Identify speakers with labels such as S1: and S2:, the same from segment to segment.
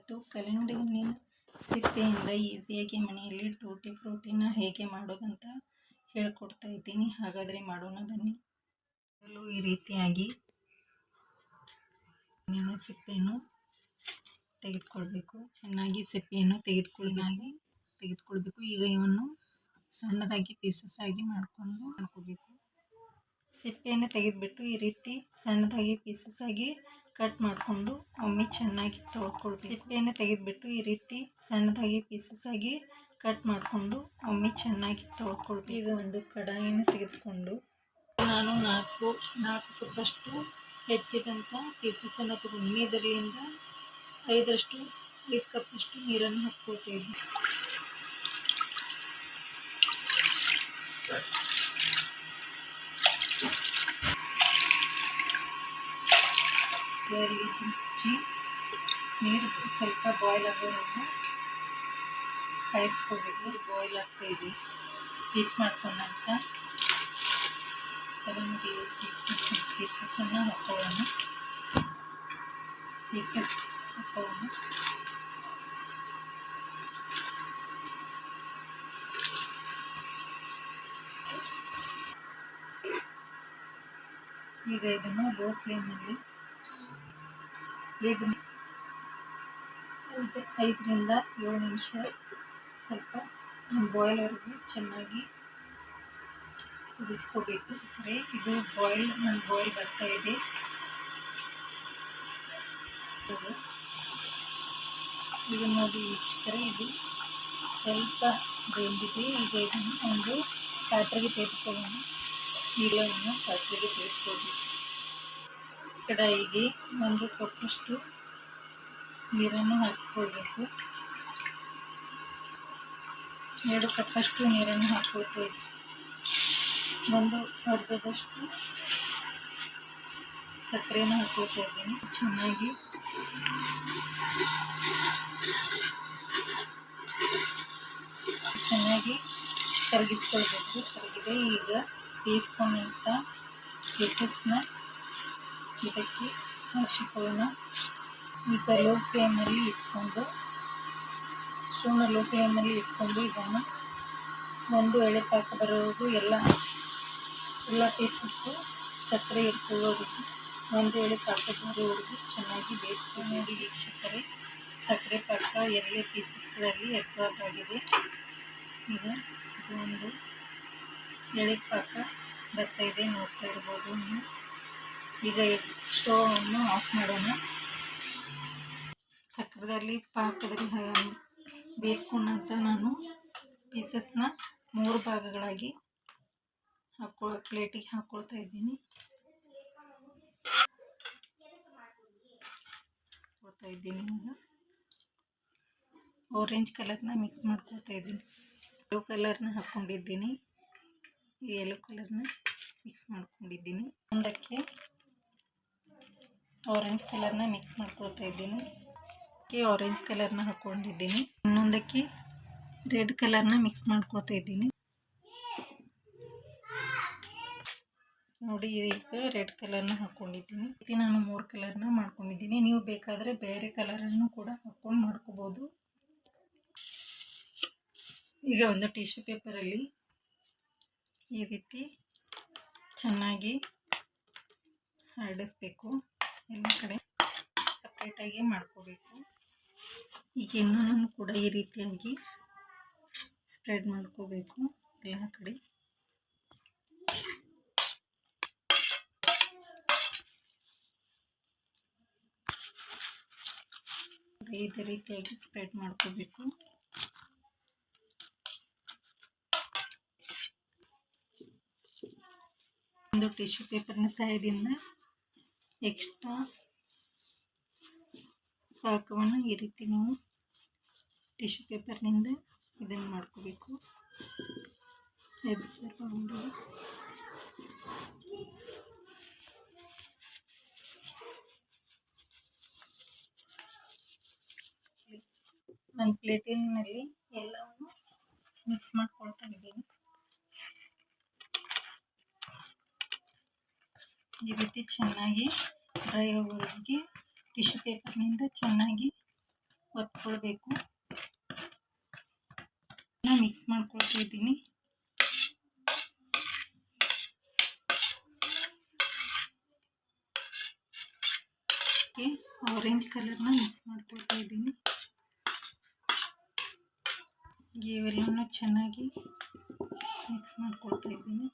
S1: ಇವತ್ತು ಕಲ್ಲಂಗಡಿ ಸಿಪ್ಪೆಯಿಂದ ಈಸಿಯಾಗಿ ಮನೆಯಲ್ಲಿ ಟೂಟಿ ಫ್ರೂಟಿನ ಹೇಗೆ ಮಾಡೋದಂತ ಹೇಳ್ಕೊಡ್ತಾ ಇದ್ದೀನಿ. ಹಾಗಾದರೆ ಮಾಡೋಣ ಬನ್ನಿ. ಮೊದಲು ಈ ರೀತಿಯಾಗಿ ಹಣ್ಣಿನ ಸಿಪ್ಪೆಯನ್ನು ತೆಗೆದುಕೊಳ್ಬೇಕು. ಚೆನ್ನಾಗಿ ಸಿಪ್ಪೆಯನ್ನು ತೆಗೆದುಕೊಳ್ಳಾಗಿ ತೆಗೆದುಕೊಳ್ಬೇಕು. ಈಗ ಇವನ್ನು ಸಣ್ಣದಾಗಿ ಪೀಸಸ್ ಆಗಿ ಮಾಡಿಕೊಂಡು ಮಾಡ್ಕೋಬೇಕು. ಸಿಪ್ಪೆಯನ್ನು ತೆಗೆದುಬಿಟ್ಟು ಈ ರೀತಿ ಸಣ್ಣದಾಗಿ ಪೀಸಸ್ ಆಗಿ ಕಟ್ ಮಾಡಿಕೊಂಡು ಒಮ್ಮೆ ಚೆನ್ನಾಗಿ ತೊಳ್ಕೊಳ್ಬೇಕು. ಸಿಪ್ಪೆಯನ್ನು ತೆಗೆದುಬಿಟ್ಟು ಈ ರೀತಿ ಸಣ್ಣದಾಗಿ ಪೀಸಸ್ ಆಗಿ ಕಟ್ ಮಾಡಿಕೊಂಡು ಒಮ್ಮೆ ಚೆನ್ನಾಗಿ ತೊಳ್ಕೊಳ್ಬೇಕು. ಈಗ ಒಂದು ಕಡಾಯಿಯನ್ನು ತೆಗೆದುಕೊಂಡು ನಾನು ನಾಲ್ಕು ನಾಲ್ಕು ಕಪ್ಪಷ್ಟು ಹೆಚ್ಚಿದಂಥ ಪೀಸಸನ್ನು ತಗೊಂಡು ಇದರಿಂದ ಐದರಷ್ಟು, ಐದು ಕಪ್ಪಷ್ಟು ನೀರನ್ನು ಹಾಕ್ಕೊಳ್ತಾ ಇದ್ದೆ ಮುಚ್ಚಿ ನೀರು ಸ್ವಲ್ಪ ಬಾಯ್ಲ್ ಆಗೋವರೆಗೂ ಕಾಯಿಸ್ಕೋಬೇಕು. ಬಾಯ್ಲ್ ಆಗ್ತಾಯಿದೆ ಪೀಸ್ ಮಾಡ್ಕೊಂಡಂತ ಕಲ್ಲಂಗಡಿ ಪೀಸಸನ್ನು ಹಾಕೋಣ ಪೀಸಸ್ ಹಾಕೋಣ ಈಗ ಇದನ್ನು ಲೋ ಫ್ಲೇಮಲ್ಲಿ ಲಿಡ್ ಐದು ಐದರಿಂದ ಏಳು ನಿಮಿಷ ಸ್ವಲ್ಪ ಬಾಯ್ಲ್ವರೆಗೂ ಚೆನ್ನಾಗಿ ಕುದಿಸ್ಕೋಬೇಕು. ಸಕ್ಕರೆ, ಇದು ಬಾಯ್ಲ್ ನನ್ನ ಬಾಯ್ಲ್ ಬರ್ತಾ ಇದೆ. ಈಗ ನೋಡಿ ವೀಕ್ಷಕರೇ ಇದು ಸ್ವಲ್ಪ ಬೆಂದಿದೆ. ಈಗ ಇದನ್ನು ಒಂದು ಪಾತ್ರೆಗೆ ತೆಗೆದುಕೊಳ್ಳೋಣ. ನೀರನ್ನು ಪಾತ್ರೆಗೆ ತೆಗೆದುಕೊಳ್ಬೇಕು ಕಡಾಯಿಗೆ ಒಂದು ಕಪ್ಪಷ್ಟು ನೀರನ್ನು ಹಾಕಿಕೊಳ್ಬೇಕು. ಎರಡು ಕಪ್ಪಷ್ಟು ನೀರನ್ನು ಹಾಕ್ಕೊಳ್ಬೇಕು. ಒಂದು ಅರ್ಧದಷ್ಟು ಸಕ್ಕರೆಯನ್ನು ಹಾಕೋತಾ ಇದ್ದೀನಿ ಚೆನ್ನಾಗಿ ಚೆನ್ನಾಗಿ ಕರಗಿಸ್ಕೊಳ್ಬೇಕು. ಕರಗಿದೆ. ಈಗ ಬೇಯಿಸ್ಕೊಂಡಂಥ ಪೀಸಸ್ನ ಇದಕ್ಕೆ ಹಾಕಿಕೊಳ್ಳೋಣ ಈಗ ಲೋ ಫ್ಲೇಮಲ್ಲಿ ಇಟ್ಕೊಂಡು ಸ್ಟೋವ್ನ ಲೋ ಫ್ಲೇಮಲ್ಲಿ ಇಟ್ಕೊಂಡು ಇದನ್ನು ಒಂದು ಎಳೆ ತಾಕ ಬರೋದು ಎಲ್ಲ ಎಲ್ಲ ಪೀಸಸ್ಸು ಸಕ್ಕರೆ ಇಟ್ಕೊಳ್ಳೋವರೆಗೂ ಒಂದು ಎಳೆ ತಾಕ ಬರೋವರೆಗೂ ಚೆನ್ನಾಗಿ ಬೇಯಿಸ್ತೀವಿ ನೋಡಿ ವೀಕ್ಷಕರೇ, ಸಕ್ಕರೆ ಪಾಕ ಎಲ್ಲ ಪೀಸಸ್ಗಳಲ್ಲಿ ಅಬ್ಸಾರ್ಬ್ ಆಗಿದೆ ಈಗ ಇದು ಒಂದು ಎಳೆ ಪಾಕ ಬರ್ತಾಯಿದೆ ನೋಡ್ತಾ ಇರ್ಬೋದು ನೀವು. ಈಗ ಸ್ಟೋವನ್ನು ಆಫ್ ಮಾಡೋಣ. ಚಕ್ರದಲ್ಲಿ ಪಾಕದಲ್ಲಿ ಬೇಯಿಸ್ಕೊಂಡಂತ ನಾನು ಪೀಸಸ್ನ ಮೂರು ಭಾಗಗಳಾಗಿ ಹಾಕೊ, ಪ್ಲೇಟಿಗೆ ಹಾಕ್ಕೊಳ್ತಾ ಇದ್ದೀನಿ. ಕೊಡ್ತಾ ಇದ್ದೀನಿ ಆರೆಂಜ್ ಕಲರ್ನ ಮಿಕ್ಸ್ ಮಾಡ್ಕೊಳ್ತಾ ಇದ್ದೀನಿ. ಬ್ಲೂ ಕಲರ್ನ ಹಾಕ್ಕೊಂಡಿದ್ದೀನಿ ಈ ಯೆಲ್ಲೋ ಕಲರ್ನ ಮಿಕ್ಸ್ ಮಾಡ್ಕೊಂಡಿದ್ದೀನಿ. ಒಂದಕ್ಕೆ ಆರೆಂಜ್ ಕಲರ್ನ ಮಿಕ್ಸ್ ಮಾಡ್ಕೊಳ್ತಾ ಇದ್ದೀನಿ. ಆರೆಂಜ್ ಕಲರ್ನ ಹಾಕ್ಕೊಂಡಿದ್ದೀನಿ ಇನ್ನೊಂದಕ್ಕೆ ರೆಡ್ ಕಲರ್ನ ಮಿಕ್ಸ್ ಮಾಡ್ಕೊಳ್ತಾ ಇದ್ದೀನಿ. ನೋಡಿ ಈಗ ರೆಡ್ ಕಲರ್ನ ಹಾಕ್ಕೊಂಡಿದ್ದೀನಿ ಇದು ನಾನು ಮೂರು ಕಲರ್ನ ಮಾಡ್ಕೊಂಡಿದ್ದೀನಿ. ನೀವು ಬೇಕಾದರೆ ಬೇರೆ ಕಲರನ್ನು ಕೂಡ ಹಾಕ್ಕೊಂಡು ಮಾಡ್ಕೋಬೋದು. ಈಗ ಒಂದು ಟಿಶ್ಯೂ ಪೇಪರಲ್ಲಿ ಈ ರೀತಿ ಚೆನ್ನಾಗಿ ಹರಡಿಸ್ಬೇಕು ಎಲ್ಲ ಕಡೆ ಸಪ್ರೇಟಾಗಿ ಮಾಡ್ಕೋಬೇಕು. ಈಗ ಇನ್ನೂ ಕೂಡ ಈ ರೀತಿಯಾಗಿ ಸ್ಪ್ರೆಡ್ ಮಾಡ್ಕೋಬೇಕು ಎಲ್ಲ ಕಡೆ. ಇದೇ ರೀತಿಯಾಗಿ ಸ್ಪ್ರೆಡ್ ಮಾಡ್ಕೋಬೇಕು. ಒಂದು ಟಿಶ್ಯೂ ಪೇಪರ್ನ ಸಹಾಯದಿಂದ ಎಕ್ಸ್ಟ್ರಾ ಪಾಕವನ್ನು ಈ ರೀತಿ ನಾವು ಟಿಶ್ಯೂ ಪೇಪರ್ನಿಂದ ಇದನ್ನು ಮಾಡ್ಕೋಬೇಕು. ಒಂದು ಪ್ಲೇಟಿನಲ್ಲಿ ಎಲ್ಲವನ್ನು ಮಿಕ್ಸ್ ಮಾಡ್ಕೊಳ್ತಾ ಇದ್ದೀನಿ. ಈ ರೀತಿ ಚೆನ್ನಾಗಿ ಡ್ರೈ ಆಗೋವರೆಗೆ ಟಿಶ್ಯೂ ಪೇಪರ್ನಿಂದ ಚೆನ್ನಾಗಿ ಒತ್ಕೊಳ್ಬೇಕು. ಮಿಕ್ಸ್ ಮಾಡ್ಕೊಳ್ತಾ ಇದ್ದೀನಿ. ಆರೆಂಜ್ ಕಲರ್ನ ಮಿಕ್ಸ್ ಮಾಡ್ಕೊಳ್ತಾ ಇದ್ದೀನಿ. ಇವೆಲ್ಲನೂ ಚೆನ್ನಾಗಿ ಮಿಕ್ಸ್ ಮಾಡ್ಕೊಳ್ತಾ ಇದ್ದೀನಿ.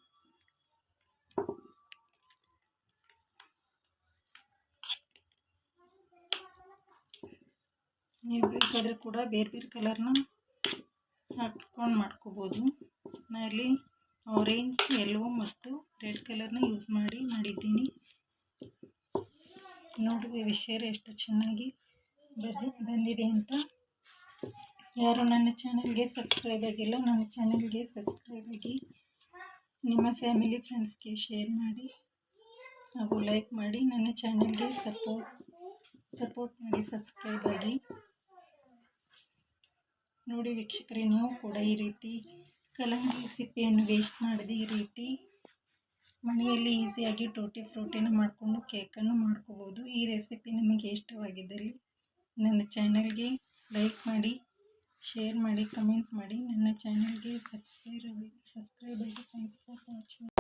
S1: ನೀವು ಬೇಕಾದರೆ ಕೂಡ ಬೇರೆ ಬೇರೆ ಕಲರ್ನ ಹಾಕ್ಕೊಂಡು ಮಾಡ್ಕೋಬೋದು. ನಾನಿಲ್ಲಿ ಆರೆಂಜ್ ಯೆಲ್ಲೋ ಮತ್ತು ರೆಡ್ ಕಲರ್ನ ಯೂಸ್ ಮಾಡಿ ಮಾಡಿದ್ದೀನಿ. ನೋಡಿ ವಿಷಯ ಎಷ್ಟು ಚೆನ್ನಾಗಿ ಬಂದಿ, ಬಂದಿದೆ ಅಂತ. ಯಾರು ನನ್ನ ಚಾನಲ್ಗೆ ಸಬ್ಸ್ಕ್ರೈಬ್ ಆಗಿಲ್ಲ, ನನ್ನ ಚಾನಲ್ಗೆ ಸಬ್ಸ್ಕ್ರೈಬ್ ಆಗಿ. ನಿಮ್ಮ ಫ್ಯಾಮಿಲಿ ಫ್ರೆಂಡ್ಸ್ಗೆ ಶೇರ್ ಮಾಡಿ. ಹಾಗೂ ಲೈಕ್ ಮಾಡಿ, ನನ್ನ ಚಾನಲ್ಗೆ ಸಪೋರ್ಟ್ ಸಪೋರ್ಟ್ ಮಾಡಿ ಸಬ್ಸ್ಕ್ರೈಬ್ ಆಗಿ. ನೋಡಿ ವೀಕ್ಷಕರೇ, ನೀವು ಕೂಡ ಈ ರೀತಿ ಕಲ್ಲಂಗಡಿ ಸಿಪ್ಪೆಯನ್ನು ವೇಸ್ಟ್ ಮಾಡದೆ ಈ ರೀತಿ ಮನೆಯಲ್ಲಿ ಈಸಿಯಾಗಿ ಟೋಟಿ ಫ್ರೂಟಿನ ಮಾಡಿಕೊಂಡು ಕೇಕನ್ನು ಮಾಡ್ಕೋಬೋದು. ಈ ರೆಸಿಪಿ ನಿಮಗೆ ಇಷ್ಟವಾಗಿದ್ದಲ್ಲಿ ನನ್ನ ಚಾನಲ್ಗೆ ಲೈಕ್ ಮಾಡಿ ಶೇರ್ ಮಾಡಿ ಕಮೆಂಟ್ ಮಾಡಿ. ನನ್ನ ಚಾನಲ್ಗೆ ಸಬ್ಸ್ಕ್ರೈಬ್ ಸಬ್ಸ್ಕ್ರೈಬ್ ಆಗಿ ಥ್ಯಾಂಕ್ಸ್ ಫಾರ್ ವಾಚಿಂಗ್